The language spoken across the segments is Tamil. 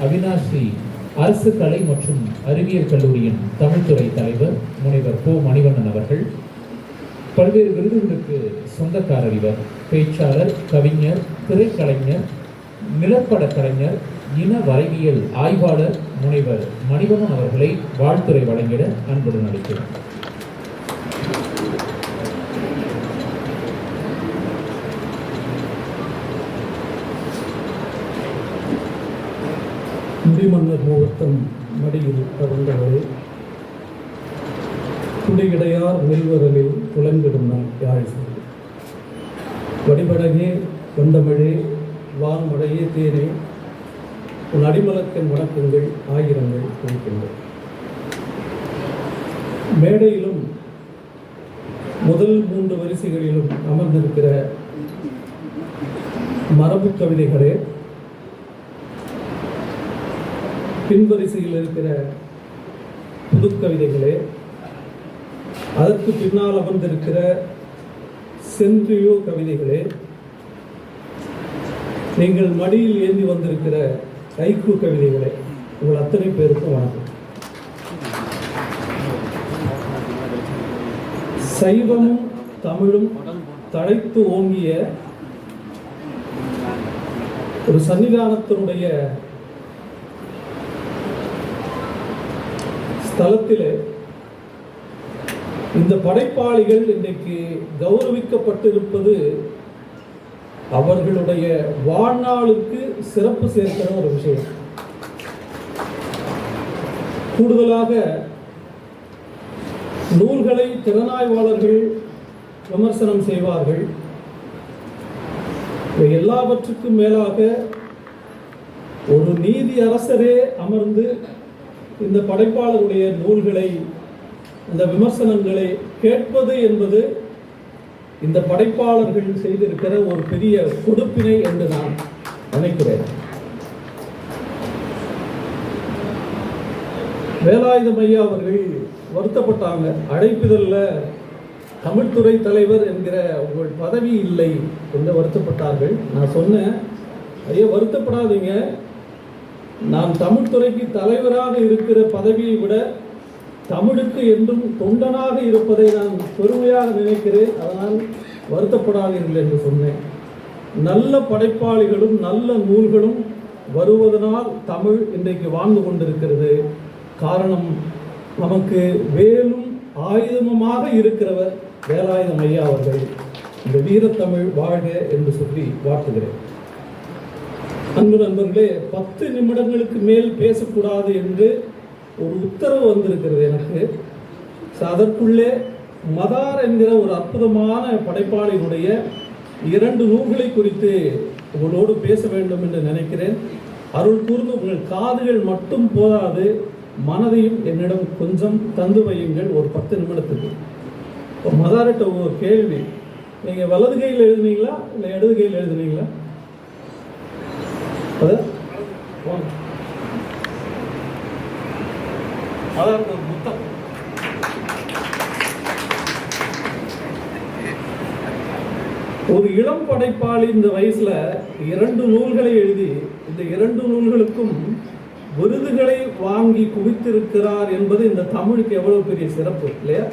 அவினாசி அரசு கலை மற்றும் அறிவியல் கல்லூரியின் தமிழ்துறை தலைவர் முனைவர் கோ மணிவண்ணன் அவர்கள் பல்வேறு விருதுகளுக்கு சொந்தக்காரர் இவர். பேச்சாளர் கவிஞர் திரைக்கலைஞர் நிலப்பட கலைஞர் இன வரைவியல் ஆய்வாளர் முனைவர் மணிவண்ணன் அவர்களை வாழ்த்துறை வழங்கிட அன்புடன் அளிக்கிறார் முடிமன்னர் மூவத்தம் மடியில் பிறந்தவரே குடியிடையார் நெல்வரலில் புலங்கிடுந்தான் யாழ் வடிபடகே கொண்டமிழே வான்மழையே தேனே உன் அடிமலத்தின் வணக்கங்கள் ஆயிரங்கள் குறிக்கின்றன. மேடையிலும் முதல் மூன்று வரிசைகளிலும் அமர்ந்திருக்கிற மரபு கவிதைகளே பின்வரிசையில் இருக்கிற புது கவிதைகளே அதற்கு பின்னால் அமர்ந்திருக்கிற சென்றியோ கவிதைகளே நீங்கள் மடியில் ஏந்தி வந்திருக்கிற கைக்கு கவிதைகளே உங்கள் அத்தனை பேருக்கும் வணக்கம். சைவமும் தமிழும் தழைத்து ஓங்கிய ஒரு சன்னிதானத்தினுடைய ஸ்தலத்தில் இந்த படைப்பாளிகள் இன்றைக்கு கௌரவிக்கப்பட்டிருப்பது அவர்களுடைய வாழ்நாளுக்கு சிறப்பு சேர்க்கிற ஒரு விஷயம். கூடுதலாக நூல்களை திறனாய்வாளர்கள் விமர்சனம் செய்வார்கள். எல்லாவற்றுக்கும் மேலாக ஒரு நீதி அரசரே அமர்ந்து இந்த படைப்பாளருடைய நூல்களை இந்த விமர்சனங்களை கேட்பது என்பது இந்த படைப்பாளர்கள் செய்திருக்கிற ஒரு பெரிய கொடுப்பினை என்று நான் நினைக்கிறேன். வேலாயுதம் ஐயா அவர்கள் வருத்தப்பட்டாங்க. அழைப்பிதழில் தமிழ்துறை தலைவர் என்கிற உங்கள் பதவி இல்லை என்று வருத்தப்பட்டார்கள். நான் சொன்னேன் ஐயா வருத்தப்படாதீங்க. நான் தமிழ்துறைக்கு தலைவராக இருக்கிற பதவியை விட தமிழுக்கு என்றும் தொண்டனாக இருப்பதை நான் பெருமையாக நினைக்கிறேன். அதனால் வருத்தப்படாதீர்கள் என்று சொன்னேன். நல்ல படைப்பாளிகளும் நல்ல நூல்களும் வருவதனால் தமிழ் இன்றைக்கு வாழ்ந்து கொண்டிருக்கிறது. காரணம் நமக்கு வேலும் ஆயுதமுமாக இருக்கிறவர் வேலாயுதம் ஐயா அவர்கள். இந்த வீரத்தமிழ் வாழ்க என்று சொல்லி வாழ்த்துகிறேன். அன்பு நண்பர்களே பத்து நிமிடங்களுக்கு மேல் பேசக்கூடாது என்று ஒரு உத்தரவு வந்திருக்கிறது எனக்கு. அதற்குள்ளே மதார் என்கிற ஒரு அற்புதமான படைப்பாளியினுடைய இரண்டு நூல்களை குறித்து உங்களோடு பேச வேண்டும் என்று நினைக்கிறேன். அருள் கூர்ந்து உங்கள் காதுகள் மட்டும் போதாது மனதையும் என்னிடம் கொஞ்சம் தந்து வையுங்கள் ஒரு பத்து நிமிடத்துக்கு. இப்போ மதார்கிட்ட ஒரு கேள்வி. நீங்கள் வலது கையில் எழுதுனீங்களா இல்லை இடது கையில் எழுதுனீங்களா? அது அதான் ஒரு ஒரு இளம் படைப்பாளி இந்த வயசுல இரண்டு நூல்களை எழுதி இந்த இரண்டு நூல்களுக்கும் விருதுகளை வாங்கி குவித்திருக்கிறார் என்பது இந்த தமிழுக்கு எவ்வளவு பெரிய சிறப்பு இல்லையா?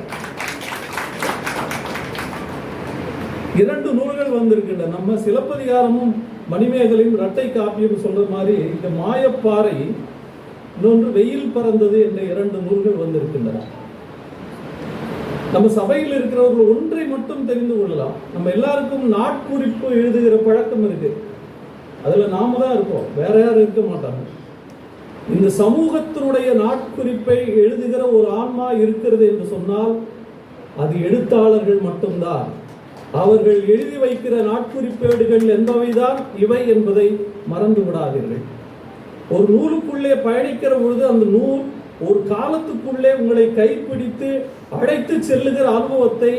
இரண்டு நூல்கள் வந்திருக்கின்றன. நம்ம சிலப்பதிகாரமும் மணிமேகலையும் இரட்டை காப்பியம் சொல்கிற மாதிரி இந்த மாயப்பாறை இன்னொன்று வெயில் பறந்தது என்ற இரண்டு நூல்கள் வந்திருக்கின்றன. நம்ம சபையில் இருக்கிறவர்கள் ஒன்றை மட்டும் தெரிந்து கொள்ளலாம். நம்ம எல்லாருக்கும் நாட்குறிப்பு எழுதுகிற பழக்கம் இருக்கு. அதில் நாம தான் இருப்போம் வேற யாரும் இருக்க மாட்டாங்க. இந்த சமூகத்தினுடைய நாட்குறிப்பை எழுதுகிற ஒரு ஆன்மா இருக்கிறது என்று சொன்னால் அது எழுத்தாளர்கள் மட்டும்தான். அவர்கள் எழுதி வைக்கிற நாட்குறிப்பேடுகள் என்பவைதான் இவை என்பதை மறந்து விடாதீர்கள் ஒரு நூலுக்குள்ளே பயணிக்கிற பொழுது அந்த நூல் ஒரு காலத்துக்குள்ளே உங்களை கைப்பிடித்து அழைத்து செல்லுகிற அனுபவத்தை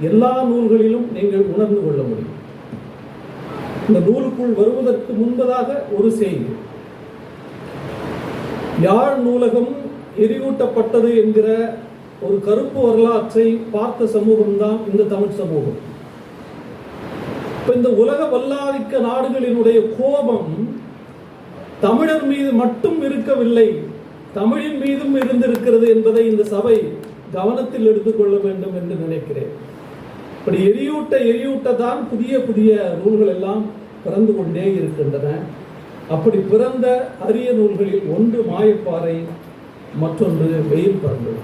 எல்லா நூல்களிலும் நீங்கள் உணர்ந்து கொள்ள முடியும். இந்த நூலுக்குள் வருவதற்கு முன்பதாக ஒரு செய்தி. யாழ் நூலகம் எரியூட்டப்பட்டது என்கிற ஒரு கருப்பு வரலாற்றை பார்த்த சமூகம் தான் இந்த தமிழ் சமூகம். இப்போ இந்த உலக வல்லாதிக்க நாடுகளினுடைய கோபம் தமிழர் மீது மட்டும் இருக்கவில்லை தமிழின் மீதும் இருந்திருக்கிறது என்பதை இந்த சபை கவனத்தில் எடுத்துக்கொள்ள வேண்டும் என்று நினைக்கிறேன். இப்படி எரியூட்ட எரியூட்ட தான் புதிய புதிய நூல்கள் எல்லாம் பிறந்து கொண்டே இருக்கின்றன. அப்படி பிறந்த அரிய நூல்களில் ஒன்று மாயப்பாறை மற்றொன்று வெயில் பறந்தது.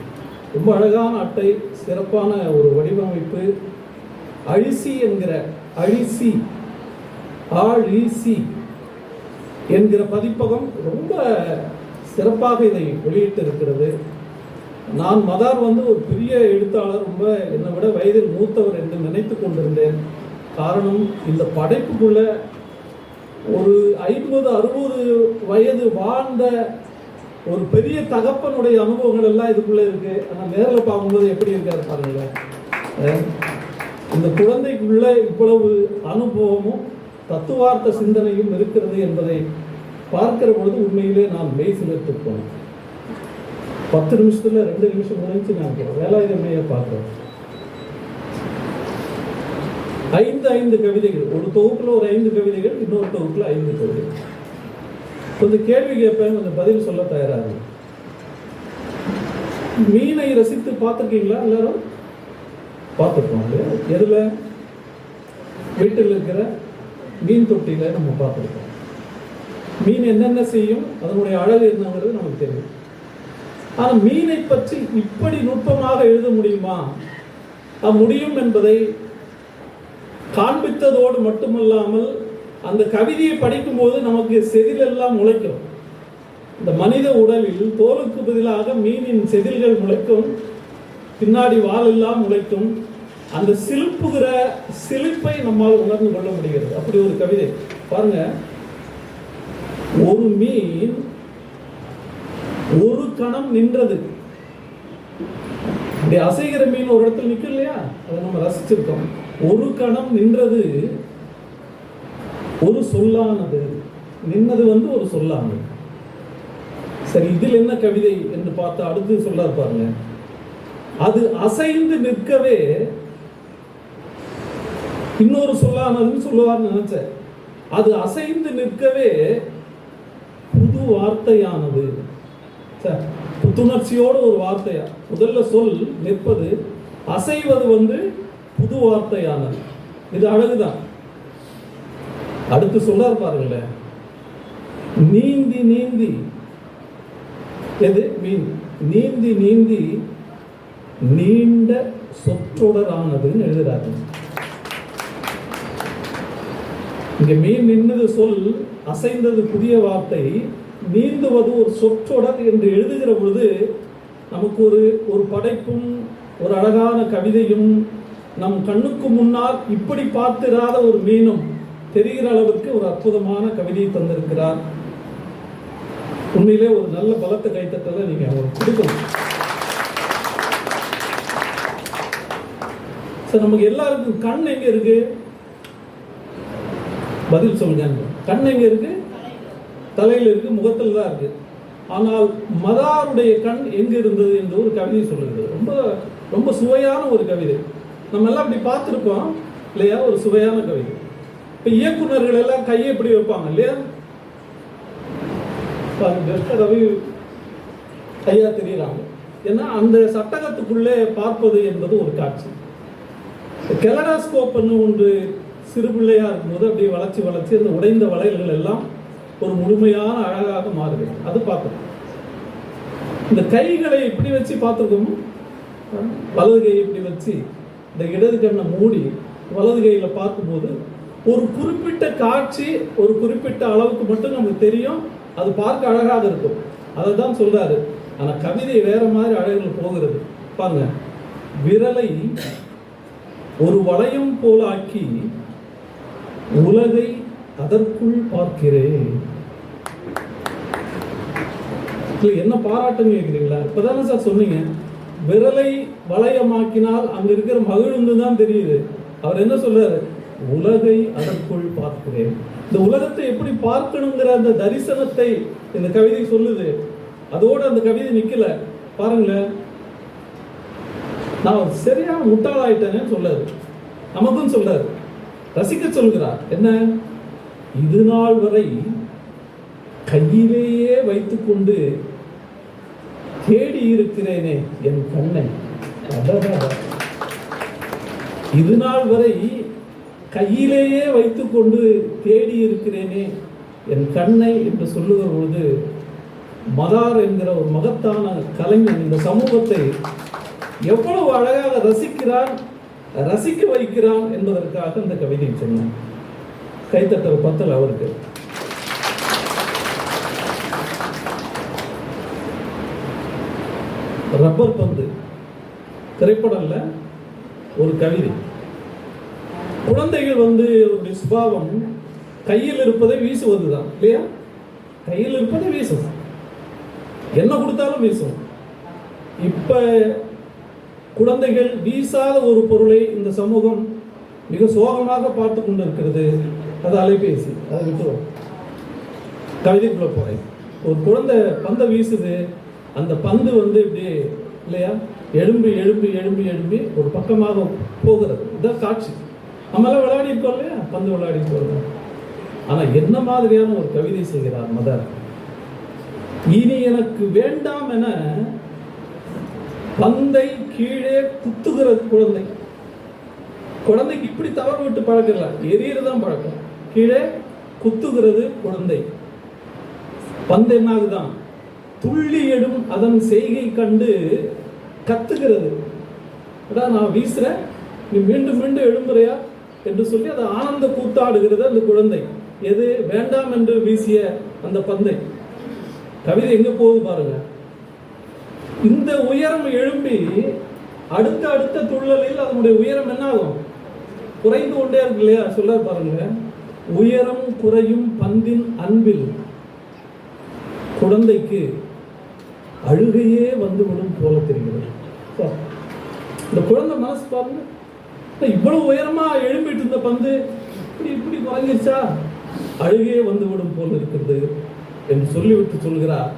ரொம்ப அழகான அட்டை சிறப்பான ஒரு வடிவமைப்பு. அழிசி என்கிற அழிசி ஆழிசி என்கிற பதிப்பகம் ரொம்ப சிறப்பாக இதை வெளியிட்டு இருக்கிறது நான் மதார் வந்து ஒரு பெரிய எழுத்தாளர் ரொம்ப என்னை விட வயதில் மூத்தவர் என்று நினைத்து கொண்டிருந்தேன். காரணம் இந்த படைப்புக்குள்ள ஒரு ஐம்பது அறுபது வயது வாழ்ந்த ஒரு பெரிய தகப்பனுடைய அனுபவங்கள் எல்லாம் இதுக்குள்ள இருக்கு. ஆனால் நேரில் பார்க்கும்போது எப்படி இருக்காரு பாருங்களேன். இந்த குழந்தைக்குள்ள இவ்வளவு அனுபவமும் தத்துவார்த்த சிந்தனையும் இருக்கிறது என்பதை பார்க்கிற பொழுது உண்மையிலே நான் மெய் சிலிர்த்து போனேன். பத்து நிமிஷத்துல ரெண்டு நிமிஷம் முடிஞ்சு நான் வேலாயுதமையை பார்க்கிறேன் ஐந்து ஐந்து கவிதைகள். ஒரு தொகுப்புல ஒரு ஐந்து கவிதைகள் இன்னொரு தொகுப்புல ஐந்து கவிதைகள். கொஞ்சம் கேள்வி கேட்பேன் கொஞ்சம் பதில் சொல்ல தயாராக மீனை ரசித்து பார்த்துருக்கீங்களா எல்லாரும்? பார்த்துருக்கோம் இல்லையா? வீட்டில் இருக்கிற மீன் தொட்டியில் நம்ம பார்த்துருக்கோம் மீன் என்னென்ன செய்யும் அதனுடைய அழகு என்னங்கிறது நமக்கு தெரியும். ஆனால் மீனை பற்றி இப்படி நுட்பமாக எழுத முடியுமா? அது முடியும் என்பதை காண்பித்ததோடு மட்டுமல்லாமல் அந்த கவிதையை படிக்கும்போது நமக்கு செதிலெல்லாம் முளைக்கும். இந்த மனித உடலில் தோலுக்கு பதிலாக மீனின் செதில்கள் முளைக்கும். பின்னாடி வாலெல்லாம் முளைக்கும். அந்த சிலுப்புகிற சிலிப்பை நம்மால் உணர்ந்து கொள்ள முடிகிறது. அப்படி ஒரு கவிதை. பாருங்க. ஒரு மீன் ஒரு கணம் நின்றது. இப்படி அசைகிற மீன் ஒரு இடத்துல நிற்கும் இல்லையா? அதை நம்ம ரசிச்சிருக்கோம். ஒரு கணம் நின்றது. ஒரு சொல்லானது. நின்னது வந்து ஒரு சொல்லானது. சரி இதில் என்ன கவிதை என்று பார்த்து அடுத்து சொல்லார் பாருங்க. அது அசைந்து நிற்கவே இன்னொரு சொல்லானதுன்னு சொல்லுவார்னு நினைச்சேன். அது அசைந்து நிற்கவே புது வார்த்தையானது. புத்துணர்ச்சியோடு ஒரு வார்த்தையா? முதல்ல சொல் நிற்பது அசைவது வந்து புது வார்த்தையானது. இது அழகுதான். அடுத்து சொல்லார் பாருங்களேன். நீந்தி நீந்தி. எது? மீன். நீந்தி நீந்தி. நீண்ட சொற்றொடரானதுன்னு எழுதுறாரு. இங்க மீன் நின்னது சொல் அசைந்தது புதிய வார்த்தை. நீந்துவது ஒரு சொற்றொடர் என்று எழுதுகிற பொழுது நமக்கு ஒரு ஒரு படைப்பும் ஒரு அழகான கவிதையும் நம் கண்ணுக்கு முன்னால் இப்படி பார்த்திராத ஒரு மீனும் தெரிகிற அளவுக்கு ஒரு அற்புதமான கவிதையை தந்திருக்கிறார். உண்மையிலே ஒரு நல்ல பலத்த கைத்தட்டலை நீங்க அவருக்கு கொடுக்கணும். சார் நமக்கு எல்லாருக்கும் கண் எங்க இருக்கு? பதில் சொல்லுங்க. கண் எங்க இருக்கு? தலையில் இருக்கு முகத்தில் தான் இருக்கு. ஆனால் மதாருடைய கண் எங்க இருந்தது என்று ஒரு கவிதை சொல்லுகிறது. ரொம்ப ரொம்ப சுவையான ஒரு கவிதை. நம்ம எல்லாம் இப்படி பார்த்துருக்கோம். இல்லையா? ஒரு சுவையான கவிதை. இப்போ இயக்குனர்கள் எல்லாம் கையை இப்படி வைப்பாங்க இல்லையா? ரவி ஐயா தெரியுறாங்க. ஏன்னா அந்த சட்டகத்துக்குள்ளே பார்ப்பது என்பது ஒரு காட்சி. கெலடாஸ்கோப்னு ஒன்று சிறு பிள்ளையாக இருக்கும்போது அப்படியே வளர்ச்சி வளர்ச்சி அந்த உடைந்த வளையல்கள் எல்லாம் ஒரு முழுமையான அழகாக மாறுது. அது பார்க்கணும். இந்த கைகளை இப்படி வச்சு பார்த்துருக்கோமோ? வலது கையை இப்படி வச்சு இந்த இடது கண்ணை மூடி வலது கையில் பார்க்கும்போது ஒரு குறிப்பிட்ட காட்சி ஒரு குறிப்பிட்ட அளவுக்கு மட்டும் நமக்கு தெரியும். அது பார்க்க அழகாக இருக்கும். அதை தான் சொல்றாரு. ஆனால் கவிதை வேற மாதிரி அழகில் போகிறது. பாருங்க. விரலை ஒரு வளையம் போலாக்கி உலகை அதற்குள் பார்க்கிறேன். என்ன பாராட்டுன்னு கேட்குறீங்களா இப்பதானே சார் சொன்னீங்க. விரலை வளையமாக்கினால் அங்கே இருக்கிற மகிழ்ந்து தான் தெரியுது. அவர் என்ன சொல்றாரு? உலகை அதற்குள் பார்க்கிறேன். இந்த உலகத்தை எப்படி பார்க்கணுங்கிற அந்த தரிசனத்தை இந்த கவிதை சொல்லுது. அதோட அந்த கவிதை நிக்கல. பாருங்களேன். நான் சரியான முட்டாளாயிட்டேன்னு சொல்லாரு. நமக்கும் சொல்றாரு ரசிக்க சொல்கிறார் என்ன? இது நாள் வரை கையிலேயே வைத்துக்கொண்டு தேடி இருக்கிறேனே என் கண்ணை. இது நாள் வரை கையிலேயே வைத்துக்கொண்டு தேடி இருக்கிறேனே என் கண்ணை என்று சொல்லுகிற பொழுது மதார் என்கிற ஒரு மகத்தான கலைஞன் இந்த சமூகத்தை எவ்வளவு அழகாக ரசிக்கிறான் ரசிக்க வைக்கிறான் என்பதற்காக இந்த கவிதை சொன்னான். கைத்தட்டல் பத்தல் அவருக்கு. ரப்பர் பந்து. திரைப்படம்ல ஒரு கவிதை. குழந்தைகள் வந்து ஒரு சுபாவம் கையில் இருப்பதை வீசுவது தான் இல்லையா? கையில் இருப்பதை வீசும் என்ன கொடுத்தாலும் வீசும் இப்ப குழந்தைகள் வீசாத ஒரு பொருளை இந்த சமூகம் மிக சோகமாக பார்த்து கொண்டிருக்கிறது. அது அலைபேசி அதை விட்டுருவோம். கவிதைக்குள்ள போறேன். ஒரு குழந்தை பந்தை வீசுது அந்த பந்து வந்து இப்படி இல்லையா? எழும்பி எழும்பி எழும்பி எழும்பி ஒரு பக்கமாக போகிறது. இதான் காட்சி. நம்மளாம் விளையாடி இருக்கோம் இல்லையா? பந்து விளையாடி இருக்கோம் ஆனா என்ன மாதிரியான ஒரு கவிதை செய்கிறார் மதர்? இனி எனக்கு வேண்டாம் என பந்தை கீழே குத்துகிற குழந்தை. குழந்தைக்கு இப்படி தவறு விட்டு பழக்கல எரியறதான் பழக்கம். கீழே குத்துகிறது குழந்தை. பந்து என்னாகுதான் துள்ளி எடும் அதன் செய்கை கண்டு கத்துகிறது. அதான் நான் வீசுறேன். நீ மீண்டும் மீண்டும் எழும்புறையா? என்று சொல்லி அதை ஆனந்த கூத்தாடுகிறது அந்த குழந்தை. எது? வேண்டாம் என்று வீசிய அந்த பந்தை. கவிதை எங்க போகுது பாருங்க. இந்த உயரம் எழும்பி அடுத்த அடுத்த துள்ளலில் அதனுடைய உயரம் என்ன ஆகும் குறைந்து கொண்டே இருக்கு இல்லையா? சொல்ல பாருங்க. உயரம் குறையும் பந்தின் அன்பில் குழந்தைக்கு அழுகையே வந்துவிடும் போல தெரிகிறது. இந்த குழந்தை மனசு பாருங்க. இவ்வளவு உயரமா எழும்பிட்டு இருந்த பந்து இப்படி இப்படி குறைஞ்சிருச்சா? அழுகையே வந்துவிடும் போல் இருக்கிறது என்று சொல்லிவிட்டு சொல்கிறார்.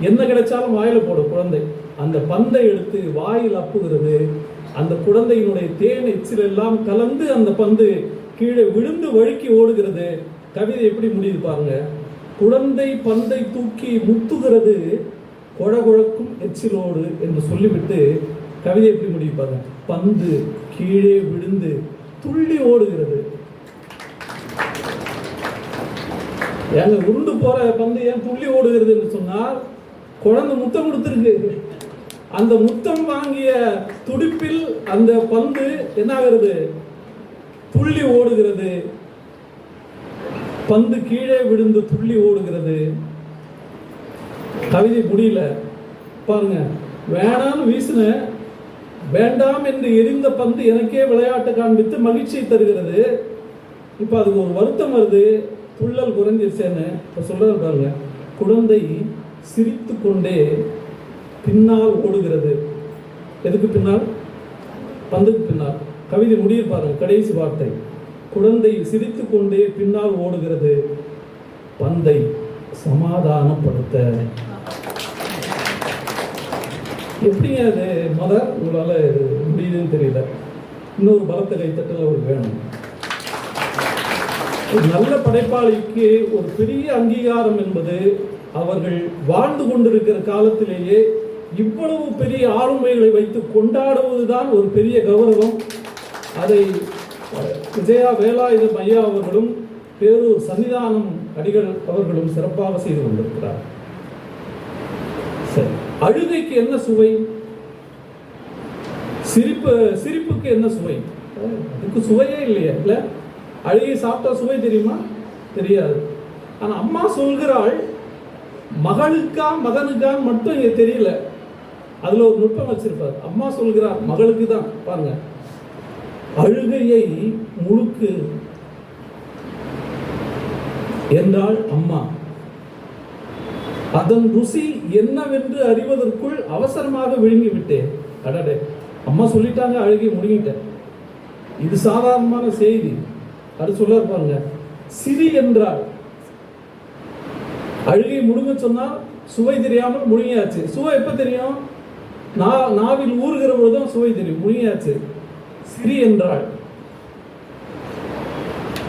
என்ன கிடைச்சாலும் வாயில போடும் குழந்தை. அந்த பந்தை எடுத்து வாயில் அப்புகிறது. அந்த குழந்தையினுடைய தேன் எச்சில் எல்லாம் கலந்து அந்த பந்து கீழே விழுந்து வழுக்கி ஓடுகிறது. கவிதை எப்படி முடியுது பாருங்க. குழந்தை பந்தை தூக்கி முத்துகிறது கொழகுழக்கும் எச்சிலோடு என்று சொல்லிவிட்டு கவிதை எப்படி முடியுது பாருங்க. பந்து கீழே விழுந்து துள்ளி ஓடுகிறது. ஏங்க உருண்டு போற பந்து ஏன் துள்ளி ஓடுகிறது என்று சொன்னால் குழந்தை முத்தம் கொடுத்துருக்கு. அந்த முத்தம் வாங்கிய துடிப்பில் அந்த பந்து என்னாகிறது? துள்ளி ஓடுகிறது. பந்து கீழே விழுந்து துள்ளி ஓடுகிறது. கவிதை முடியல. பாருங்க வேணாம்னு வீசுனேன் வேண்டாம் என்று எரிந்த பந்து எனக்கே விளையாட்டு காண்பித்து மகிழ்ச்சியை தருகிறது. இப்போ அதுக்கு ஒரு வருத்தம் வருது. துள்ளல் குறைஞ்சிருச்சேன்னு இப்போ சொல்றது பாருங்க. குழந்தை சிரித்து கொண்டே பின்னால் ஓடுகிறது. எதுக்கு பின்னால்? பந்துக்கு பின்னால். கவிதை முடியிருப்பாருங்க கடைசி வார்த்தை. குழந்தை சிரித்து கொண்டே பின்னால் ஓடுகிறது. பந்தை சமாதானப்படுத்த. எப்படிங்க அது மதர் உங்களால் முடியுதுன்னு தெரியல. இன்னொரு பலத்தை கைத்தட்டல் அவருக்கு வேணும். ஒரு நல்ல படைப்பாளிக்கு ஒரு பெரிய அங்கீகாரம் என்பது அவர்கள் வாழ்ந்து கொண்டிருக்கிற காலத்திலேயே இவ்வளவு பெரிய ஆளுமைகளை வைத்து கொண்டாடுவதுதான் ஒரு பெரிய கௌரவம். அதை விஜயா வேலாயுதம் ஐயா அவர்களும் பேரூர் சன்னிதானம் அடிகள் அவர்களும் சிறப்பாக செய்து கொண்டிருக்கிறார் அழுகைக்கு என்ன சுவை? சிரிப்பு சிரிப்புக்கு என்ன சுவை? அதுக்கு சுவையே இல்லையா இல்லை? அழுகை சாப்பிட்டா சுவை தெரியுமா? தெரியாது. ஆனால் அம்மா சொல்கிறாள் மகளுக்கா மகனுக்கா மட்டும் இங்கே தெரியல. அதில் ஒரு நுட்பம் வச்சிருப்பார். அம்மா சொல்கிறார் மகளுக்கு தான். பாருங்க. அழுகையை முழுக்கு என்றாள் அம்மா. அதன் ருசி என்னவென்று அறிவதற்குள் அவசரமாக விழுங்கி விட்டேன் அடடே அம்மா சொல்லிட்டாங்க அழுகி முடிங்கிட்டேன். இது சாதாரணமான செய்தி. அது சொல்ல பாருங்க. சிரி என்றாள். அழுகை முழுங்க சொன்னால் சுவை தெரியாமல் முழுங்கியாச்சு. சுவை எப்போ தெரியும்? நா நாவில் ஊறுகிற பொழுதுதான் சுவை தெரியும். முழுங்கியாச்சு. சிரி என்றாள்.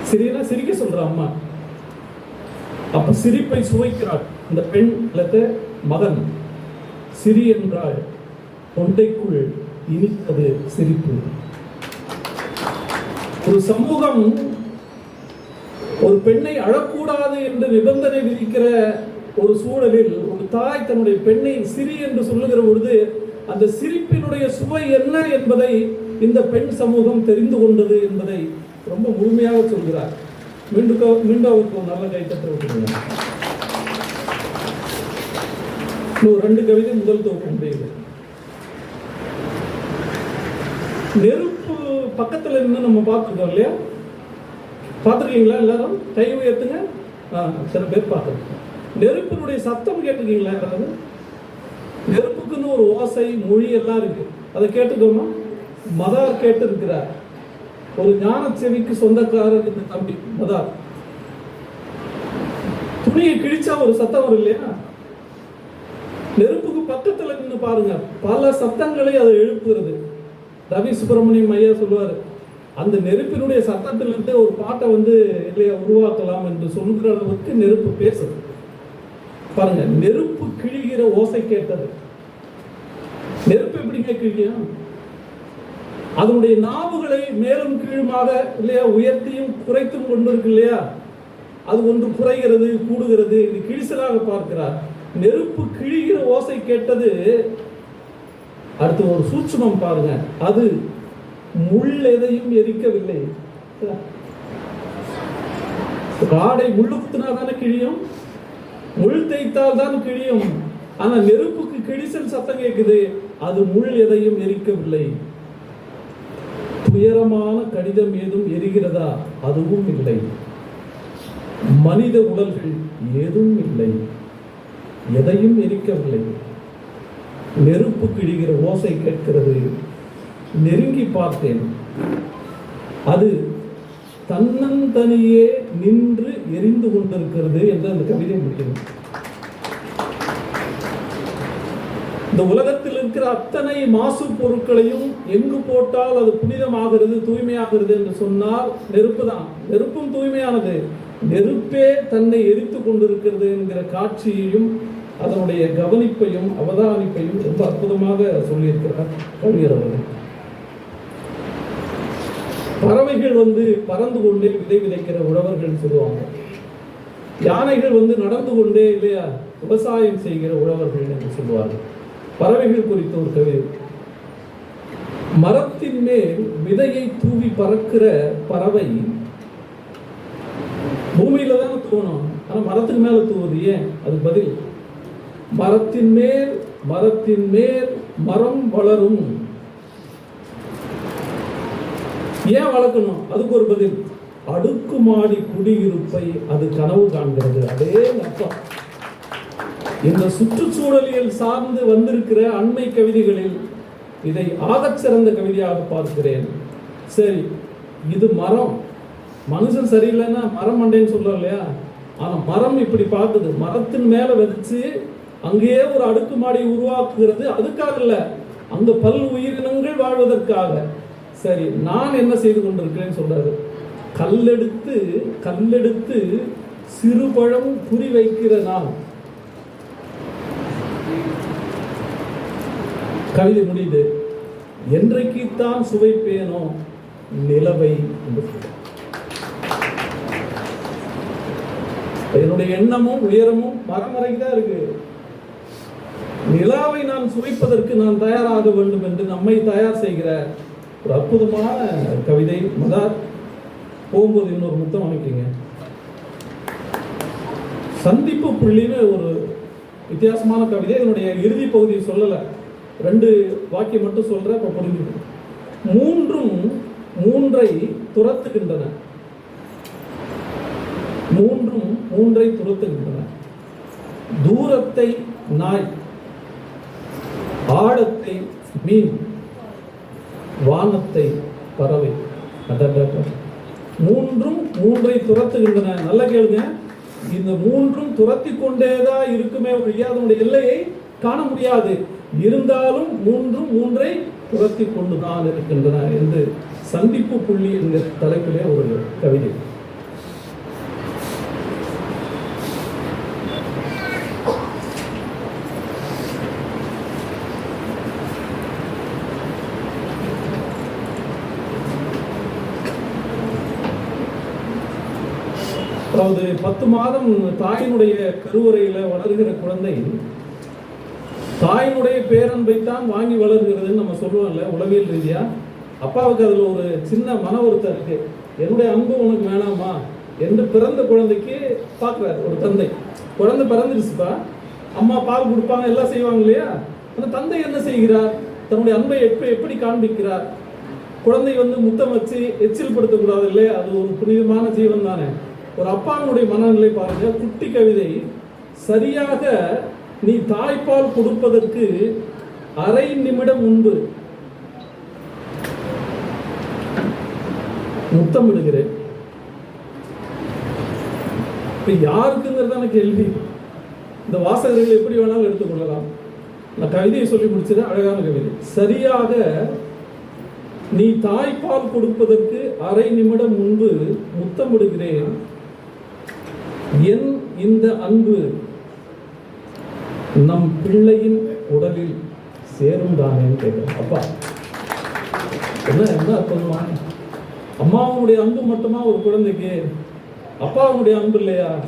சிரினா சிரிக்க சொல்ற அம்மா. அப்ப சிரிப்பை சுவைக்கிறாள். இந்த பெண் அல்லது மகன் சிரி என்றால் தொண்டைக்குள் இனித்தது சிரிப்பு. ஒரு சமூகம் ஒரு பெண்ணை அழக்கூடாது என்று நிபந்தனை விதிக்கிற ஒரு சூழலில் ஒரு தாய் தன்னுடைய பெண்ணை சிரி என்று சொல்லுகிற பொழுது அந்த சிரிப்பினுடைய சுவை என்ன என்பதை இந்த பெண் சமூகம் தெரிந்து கொண்டது என்பதை ரொம்ப முழுமையாக சொல்கிறார். மீண்டும் மீண்டும் அவருக்கு ஒரு நல்ல கைத்தட்ட விட்டுருங்க ரெண்டு கவிதை முதல் தொகுப்பு உண்டு நெருப்பு பக்கத்துல இருந்து நம்ம பார்த்துருக்கோம் இல்லையா? பார்த்துருக்கீங்களா எல்லாரும்? கை உயர்த்துங்க சில பேர் பார்த்துருக்கோம். நெருப்பினுடைய சத்தம் கேட்டிருக்கீங்களா யாராவது? நெருப்புக்குன்னு ஒரு ஓசை மொழி எல்லாம் இருக்கு. அதை கேட்டுக்கோமா மதார் கேட்டு இருக்கிறார் ஒரு ஞான செவிக்கு சொந்தக்காரர் இந்த தம்பி மதார். துணியை கிழிச்சா ஒரு சத்தம் வரும் இல்லையா? நெருப்புக்கு பக்கத்தில் நின்று பாருங்க. பல சத்தங்களை அது எழுப்புகிறது. ரவி சுப்பிரமணியம் ஐயா சொல்லுவார் அந்த நெருப்பினுடைய சத்தத்திலிருந்து ஒரு பாட்டை வந்து இல்லையா உருவாக்கலாம் என்று சொல்லுகிற அளவுக்கு நெருப்பு பேசுது. பாருங்க நெருப்பு கிழிகிற ஓசை கேட்டது. நெருப்பு எப்படிங்க கிழியும் அதனுடைய நாவுகளை மேலும் கீழுமாக இல்லையா உயர்த்தியும் குறைத்தும் கொண்டு இருக்கு இல்லையா? அது ஒன்று குறைகிறது கூடுகிறது. இது கிழிசலாக பார்க்கிறார். நெருப்பு கிழிகிற ஓசை கேட்டது. அடுத்து ஒரு சூட்சமம் பாருங்க. அது முள் எதையும் எரிக்கவில்லை. காடை முள்ளு குத்துனா தானே கிழியும்? முள் தேய்த்தால் தான் கிழியும். ஆனா நெருப்புக்கு கிழிசல் சத்தம் கேட்குது. அது முள் எதையும் எரிக்கவில்லை. துயரமான கடிதம் ஏதும் எரிகிறதா? அதுவும் இல்லை. மனித உடல்கள் ஏதும் இல்லை. எதையும் எரிக்கவில்லை. நெருப்பு கிழிகிற ஓசை கேட்கிறது. நெருங்கி பார்த்தேன். அது தன்னந்தனியே நின்று எரிந்து கொண்டிருக்கிறது என்று அந்த கவிதை முடியும் இந்த உலகத்தில் இருக்கிற அத்தனை மாசு பொருட்களையும் எங்கு போட்டால் அது புனிதமாகிறது தூய்மையாகிறது என்று சொன்னால் நெருப்பு தான். நெருப்பும் தூய்மையானது. நெருப்பே தன்னை எரித்து கொண்டிருக்கிறது என்கிற காட்சியையும் அதனுடைய கவனிப்பையும் அவதானிப்பையும் ரொம்ப அற்புதமாக சொல்லியிருக்கிறார் கவிஞர் அவர்கள். பறவைகள் வந்து பறந்து கொண்டே விதை விதைக்கிற உழவர்கள் சொல்லுவாங்க. யானைகள் வந்து நடந்து கொண்டே இல்லையா விவசாயம் செய்கிற உழவர்கள் என்று சொல்லுவார்கள். பறவைகள் குறித்த ஒரு கவிதை மரத்தின் மேல் விதையை தூவி பறக்கிற பறவை பூமியில தானே தூணும். ஆனா மரத்துக்கு மேல தூவுது ஏன்? அது பதில் மரத்தின் மேல் மரத்தின் மேல் மரம் வளரும். ஏன் வளர்க்கணும்? அதுக்கு ஒரு பதில். அடுக்குமாடி குடியிருப்பை அது கனவு காண்கிறது. அதே அர்த்தம். இந்த சுற்றுச்சூழலியல் சார்ந்து வந்திருக்கிற அண்மை கவிதைகளில் இதை ஆகச்சிறந்த கவிதையாக பார்க்கிறேன். சரி இது மரம். மனுஷன் சரியில்லைன்னா மரம் மண்டைன்னு சொல்றோம் இல்லையா? ஆனால் மரம் இப்படி பார்க்குது. மரத்தின் மேலே வச்சு அங்கேயே ஒரு அடுக்குமாடி உருவாக்குகிறது. அதுக்காக இல்லை அந்த பல் உயிரினங்கள் வாழ்வதற்காக. சரி நான் என்ன செய்து கொண்டிருக்கிறேன்னு சொல்றாரு. கல்லெடுத்து கல்லெடுத்து சிறுபழம் குறி வைக்கிற நான். கவிதை முடியுது. என்றைக்குத்தான் சுவைப்பேனோ நிலவை என்னுடைய எண்ணமும் உயரமும் மரமறைக்கு தான் இருக்கு. நிலாவை நான் சுவைப்பதற்கு நான் தயாராக வேண்டும் என்று நம்மை தயார் செய்கிற ஒரு அற்புதமான கவிதை மதார். போகும்போது இன்னொரு முத்தம் அமைக்கிங்க சந்திப்பு புள்ளின்னு ஒரு வித்தியாசமான கவிதை. என்னுடைய இறுதி பகுதியை சொல்லலை. ரெண்டு வாக்கியம் மட்டும் சொல்கிற இப்போ புரிஞ்சுக்கணும். மூன்றும் மூன்றை துரத்துகின்றன. மூன்றும் மூன்றை துரத்துகின்றன. தூரத்தை நாய். ஆழத்தை மீன் வானத்தை பறவை மூன்றும் மூன்றை துரத்துகின்றன. நல்ல கேளுங்க. இந்த மூன்றும் துரத்தி கொண்டேதான் இருக்குமே ஒழிய அதனுடைய எல்லையை காண முடியாது. இருந்தாலும் மூன்றும் மூன்றை துரத்தி கொண்டுதான் இருக்கின்றன என்று சந்திப்பு புள்ளி என்கிற தலைப்பிலே ஒரு கவிதை. அதாவது பத்து மாதம் தாயினுடைய கருவறையில வளர்கிற குழந்தை தாயினுடைய பேரன்பை தான் வாங்கி வளர்கிறதுன்னு நம்ம சொல்லுவோம்ல உளவியல் ரீதியாக அப்பாவுக்கு அதில் ஒரு சின்ன மன வருத்தம் இருக்கு. என்னுடைய அன்பு உனக்கு வேணாமா? என்று பிறந்த குழந்தைக்கு பார்க்குறாரு ஒரு தந்தை. குழந்தை பிறந்துருச்சுப்பா. அம்மா பால் கொடுப்பாங்க எல்லாம் செய்வாங்க இல்லையா? அந்த தந்தை என்ன செய்கிறார்? தன்னுடைய அன்பை எப்படி எப்படி காண்பிக்கிறார்? குழந்தை வந்து முத்தம் வச்சு எச்சில் படுத்தக்கூடாது இல்லையா? அது ஒரு புனிதமான ஜீவன் தானே ஒரு அப்பாவினுடைய மனநிலை பாருங்க. குட்டி கவிதை. சரியாக நீ தாய்ப்பால் கொடுப்பதற்கு அரை நிமிடம் முன்பு முத்தமிடுகிறேன். இப்ப யாருக்குங்கிறதான கேள்வி. இந்த வாசகர்கள் எப்படி வேணாலும் எடுத்துக்கொள்ளலாம் நான் கவிதையை சொல்லி முடிச்சது அழகான கவிதை. சரியாக நீ தாய்ப்பால் கொடுப்பதற்கு அரை நிமிடம் முன்பு முத்தமிடுகிறேன். என் இந்த அன்பு நம் பிள்ளையின் உடலில் சேரும் தானேன்னு கேட்கிறேன். அப்பா என்ன என்ன அர்த்தமா அம்மாவுடைய அன்பு மட்டுமா ஒரு குழந்தைக்கு? அப்பாவுடைய அன்பு இல்லையா?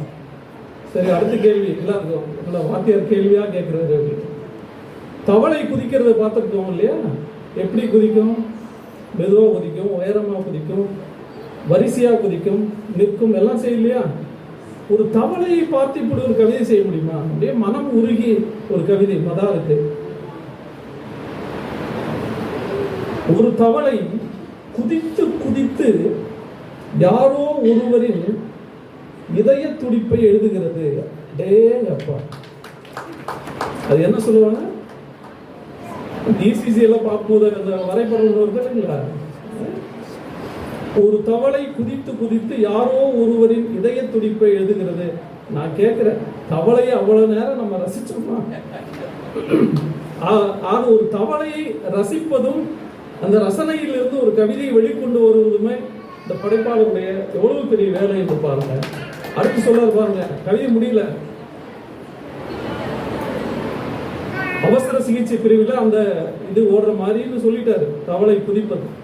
சரி அடுத்த கேள்வி. எல்லாருக்கும் இல்லை வாத்தியார் கேள்வியா கேட்குறது தவளை குதிக்கிறத பார்த்துருக்கோம் இல்லையா? எப்படி குதிக்கும்? மெதுவாக குதிக்கும் உயரமாக குதிக்கும் வரிசையாக குதிக்கும் நிற்கும் எல்லாம் செய்யலையா ஒரு தவளையை பார்த்து இப்படி ஒரு கவிதை செய்ய முடியுமா? அப்படியே மனம் உருகி ஒரு கவிதை மதாரத்து. ஒரு தவளை குதித்து குதித்து யாரோ ஒருவரின் இதய துடிப்பை எழுதுகிறது. டே அப்பா. அது என்ன சொல்லுவாங்க? டிசிசி எல்லாம் பார்க்கும்போது அந்த வரைபடம் வருது இல்லைங்களா? ஒரு தவளை குதித்து குதித்து யாரோ ஒருவரின் இதய துடிப்பை எழுதுகிறது. நான் கேட்கிறேன் தவளையை அவ்வளவு நேரம் நம்ம ரசிச்சோம்னா ஆ- ஆக ஒரு தவளையை ரசிப்பதும் அந்த ரசனையிலிருந்து ஒரு கவிதையை வெளிக்கொண்டு வருவதுமே இந்த படைப்பாளருடைய எவ்வளவு பெரிய வேலை என்று பாருங்க. அடுத்து சொல்ல பாருங்க கவிதை முடியல. அவசர சிகிச்சை பிரிவில் அந்த இது ஓடுற மாதிரின்னு சொல்லிட்டாரு தவளை குதிப்பது.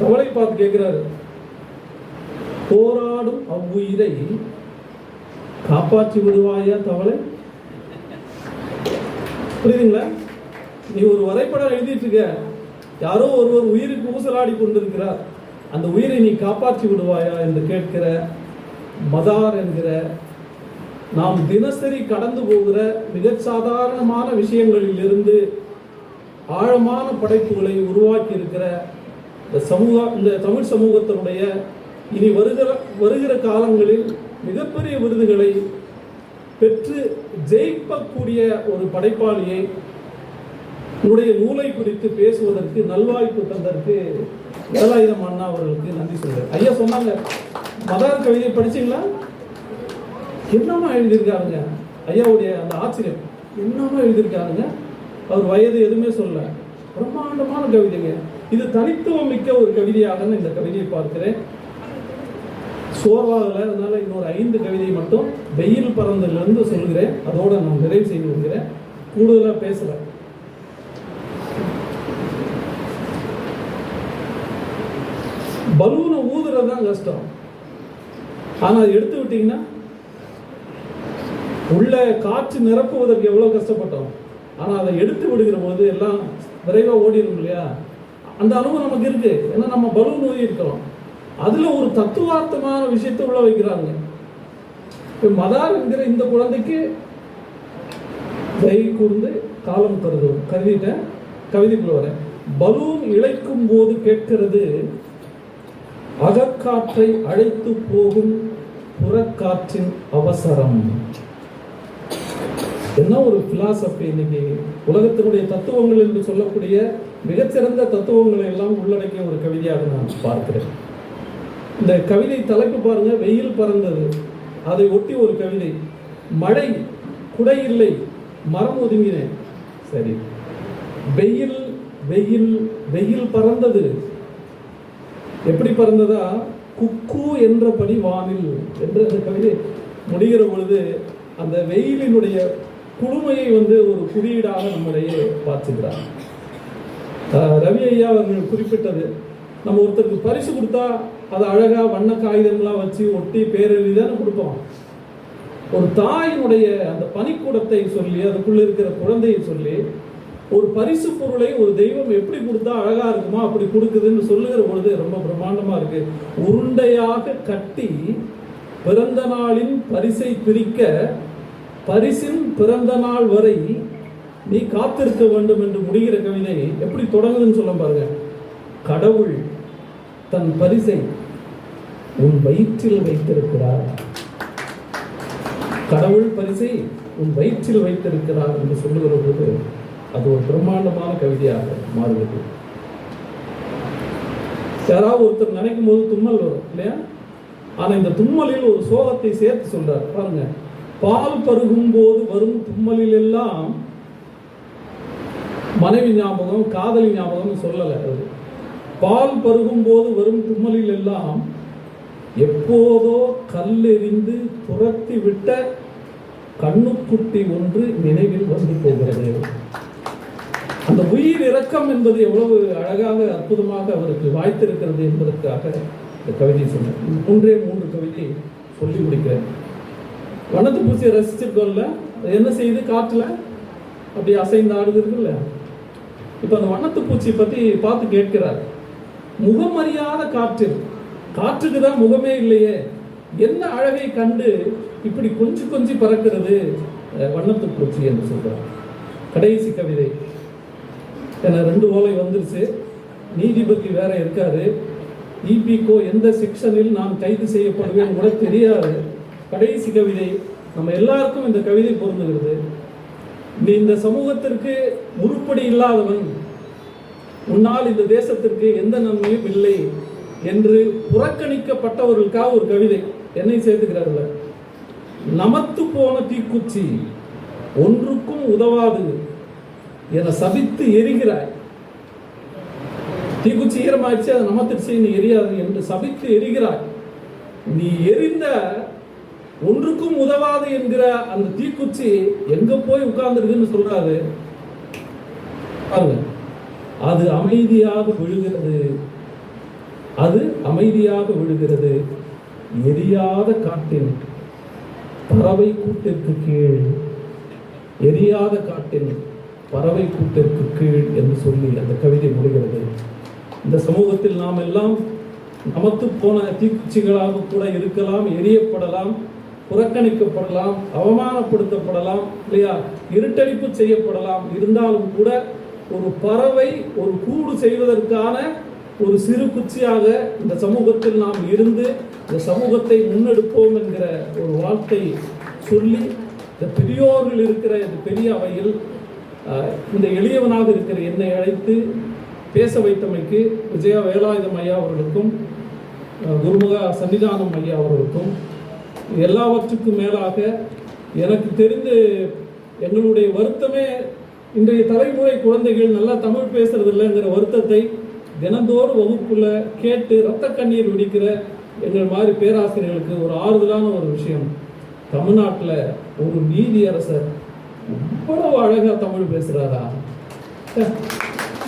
தவளை பார்த்து கேட்கிறாரு. போராடும் அவ்வுயிரை காப்பாற்றி விடுவாயா தவளை? புரியுதுங்களா? நீ ஒரு வரைபடம் எழுதிட்டு இருக்க யாரோ ஒருவர் உயிருக்கு ஊசலாடி கொண்டிருக்கிறார். அந்த உயிரை நீ காப்பாற்றி விடுவாயா என்று கேட்கிற மதார் என்கிற நாம் தினசரி கடந்து போகிற மிக சாதாரணமான விஷயங்களில் இருந்து ஆழமான படைப்புகளை உருவாக்கி இருக்கிற இந்த சமூக இந்த தமிழ் சமூகத்தினுடைய இனி வருகிற வருகிற காலங்களில் மிகப்பெரிய விருதுகளை பெற்று ஜெயிக்கக்கூடிய ஒரு படைப்பாளியை உன்னுடைய நூலை குறித்து பேசுவதற்கு நல்வாய்ப்பு தந்ததற்கு வேலாயுதம் அண்ணா அவர்களுக்கு நன்றி சொல்கிறேன் ஐயா சொன்னாங்க மதார் கவிதை படிச்சீங்களா? என்னமா எழுதியிருக்காருங்க? ஐயாவுடைய அந்த ஆச்சரியம். என்னமா எழுதியிருக்காருங்க? அவர் வயது எதுவுமே சொல்லல. பிரம்மாண்டமான கவிதைங்க. இது தனித்துவம் மிக்க ஒரு கவிதையாக இந்த கவிதையை பார்க்கிறேன். சோர்வாகல அதனால இன்னொரு ஐந்து கவிதை மட்டும் வெயில் பறந்ததுலேருந்து சொல்கிறேன். அதோட நான் நிறைவு செய்து கொள்கிறேன். கூடுதலாக பேசுகிறேன் பலூனை ஊதுறது தான் கஷ்டம். ஆனால் அதை எடுத்து விட்டீங்கன்னா உள்ள காற்று நிரப்புவதற்கு எவ்வளோ கஷ்டப்பட்டோம். ஆனால் அதை எடுத்து விடுகிற போது எல்லாம் விரைவாக ஓடிடும் இல்லையா? அந்த அனுபவம் நமக்கு இருக்கு. ஏன்னா நம்ம பலூன் நோய் இருக்கிறோம். அதுல ஒரு தத்துவார்த்தமான விஷயத்தை உள்ள வைக்கிறாங்க. இப்போ மதார் என்கிற இந்த குழந்தைக்கு கை கூர்ந்து காலம் கருதும் கருதிட்டேன். கவிதைக்குள்ள வரேன். பலூன் இழைக்கும் போது கேட்கிறது அகக்காற்றை அழைத்து போகும் புறக்காற்றின் அவசரம். என்ன ஒரு பிலாசபி இன்னைக்கு? உலகத்தினுடைய தத்துவங்கள் என்று சொல்லக்கூடிய மிகச்சிறந்த தத்துவங்களை எல்லாம் உள்ளடக்கிய ஒரு கவிதையாக நான் பார்க்கிறேன். இந்த கவிதை தலைப்பு பாருங்க வெயில் பறந்தது. அதை ஒட்டி ஒரு கவிதை மழை குடை இல்லை மரம் ஒதுங்கினேன் சரி. வெயில் வெயில் வெயில் பறந்தது. எப்படி பறந்ததா? குக்கு என்றபடி வானில். என்று அந்த கவிதை முடிகிற பொழுது அந்த வெயிலினுடைய குழுமையை வந்து ஒரு குறியீடாக நம்மளையே பார்த்துக்கிறார். ரவி ஐயா அவர்கள் குறிப்பிட்டது நம்ம ஒருத்தருக்கு பரிசு கொடுத்தா அதை அழகாக வண்ண காகிதம்லாம் வச்சு ஒட்டி பேரெழுதி தானே கொடுப்போம். ஒரு தாயினுடைய அந்த பனிக்கூடத்தை சொல்லி அதுக்குள்ளே இருக்கிற குழந்தையை சொல்லி ஒரு பரிசு பொருளை ஒரு தெய்வம் எப்படி கொடுத்தா அழகா இருக்குமோ அப்படி கொடுக்குதுன்னு சொல்லுகிற பொழுது ரொம்ப பிரம்மாண்டமா இருக்கு. உருண்டையாக கட்டி பிறந்த நாளின் பரிசை பிரிக்க பரிசின் பிறந்த நாள் வரை நீ காத்திருக்க வேண்டும் என்று முடிகிற கவிதை எப்படி தொடங்குதுன்னு சொல்ல பாருங்க. கடவுள் தன் பரிசை உன் வயிற்றில் வைத்திருக்கிறார். கடவுள் பரிசை உன் வயிற்றில் வைத்திருக்கிறார் என்று சொல்லுகிற பொழுது அது ஒரு பிரம்மாண்டமான கவிதையாக மாறுகிறது. யாராவது ஒருத்தர் நினைக்கும் போது தும்மல் வரும் இல்லையா? ஆனா இந்த தும்மலில் ஒரு சோகத்தை சேர்த்து சொல்றார். பாருங்க பால் பருகும் போது வரும் தும்மலில் எல்லாம் மனைவி ஞாபகம் காதலி ஞாபகம் சொல்லலை அது. பால் பருகும் போது வரும் தும்மலில் எல்லாம் எப்போதோ கல்லெறிந்து துரத்தி விட்ட கண்ணுக்குட்டி ஒன்று நினைவில் வந்து போகிறது. அந்த உயிர் இரக்கம் என்பது எவ்வளவு அழகாக அற்புதமாக அவருக்கு வாய்த்திருக்கிறது என்பதற்காக இந்த கவிதை சொன்னேன். மூன்றே மூன்று கவிதை சொல்லி முடிக்கிறேன். வண்ணத்து பூசியை ரசிச்சிருக்கோம்ல. அது என்ன செய்யுது? காற்றுல அப்படி அசைந்து ஆடுகிறதுல இப்போ அந்த வண்ணத்து பூச்சியை பற்றி பார்த்து கேட்கிறார். முகமறியாத காற்று. காற்றுக்கு தான் முகமே இல்லையே. என்ன அழகை கண்டு இப்படி கொஞ்சி கொஞ்சி பறக்கிறது? வண்ணத்து பூச்சி என்று சொல்கிறார் கடைசி கவிதை. ஏன்னா ரெண்டு ஓலை வந்துருச்சு. நீதிபதி வேற இருக்காரு. இபிகோ எந்த செக்ஷனில் நான் கைது செய்யப்படுவேன் கூட தெரியாது. கடைசி கவிதை. நம்ம எல்லாருக்கும் இந்த கவிதை பொருந்துகிறது. நீ இந்த சமூகத்திற்கு உருப்படி இல்லாதவன். உன்னால் இந்த தேசத்திற்கு எந்த நன்மையும் இல்லை என்று புறக்கணிக்கப்பட்டவர்களுக்காக ஒரு கவிதை. என்னை சேர்த்துக்கிறார்கள். நமத்து போன தீக்குச்சி ஒன்றுக்கும் உதவாது என சபித்து எரிகிறாய். தீக்குச்சி ஈரமாயிடுச்சு அதை நமத்திடுச்சு நீ எரியாது என்று சபித்து எரிகிறாய். நீ எரிந்த ஒன்றுக்கும் உதவாது என்கிற அந்த தீக்குச்சி எங்க போய் உட்கார்ந்துருக்குன்னு சொல்றாரு? பாருங்க. அது அமைதியாக விழுகிறது. அது அமைதியாக விழுகிறது. எரியாத காட்டின் பறவை கூட்டிற்கு கீழ் எரியாத காட்டின் பறவை கூட்டிற்கு கீழ் என்று சொல்லி அந்த கவிதை முடிகிறது. இந்த சமூகத்தில் நாம் எல்லாம் நமத்து போன தீக்குச்சிகளாக கூட இருக்கலாம் எரியப்படலாம். புறக்கணிக்கப்படலாம் அவமானப்படுத்தப்படலாம் இல்லையா? இருட்டடிப்பு செய்யப்படலாம். இருந்தாலும் கூட ஒரு பறவை ஒரு கூடு செய்வதற்கான ஒரு சிறு குச்சியாக இந்த சமூகத்தில் நாம் இருந்து இந்த சமூகத்தை முன்னெடுப்போம் என்கிற ஒரு வார்த்தை சொல்லி இந்த பெரியோர்கள் இருக்கிற இந்த பெரிய அவையில் இந்த எளியவனாக இருக்கிற என்னை அழைத்து பேச வைத்தமைக்கு விஜயா வேலாயுதம் ஐயா அவர்களுக்கும் குருமுக சன்னிதானம் ஐயா அவர்களுக்கும் எல்லாவற்றுக்கும் மேலாக எனக்கு தெரிந்து எங்களுடைய வருத்தமே இன்றைய தலைமுறை குழந்தைகள் நல்லா தமிழ் பேசுறது இல்லைங்கிற வருத்தத்தை தினந்தோறும் வகுப்புல கேட்டு ரத்த கண்ணீர் விடிக்கிற எங்கள் மாதிரி பேராசிரியர்களுக்கு ஒரு ஆறுதலான ஒரு விஷயம். தமிழ்நாட்டில் ஒரு நீதியரசர் இவ்வளவு அழகா தமிழ் பேசுறாரா?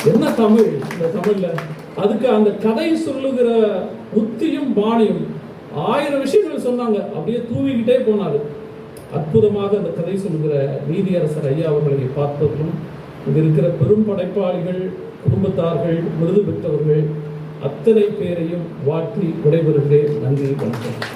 என்ன தமிழ் இந்த தமிழ்ல? அதுக்கு அந்த கதை சொல்லுகிற புத்தியும் பாணியும் ஆயிரம் விஷயங்கள் சொன்னாங்க. அப்படியே தூவிக்கிட்டே போனாரு. அற்புதமாக அந்த கதை சொல்லுகிற நீதியரசர் ஐயா அவர்களை பார்த்ததும் இங்கே இருக்கிற பெரும் படைப்பாளிகள் குடும்பத்தார்கள் விருது பெற்றவர்கள் அத்தனை பேரையும் வாழ்த்தி விடைபெறுகிறேன். நன்றி வணக்கம்.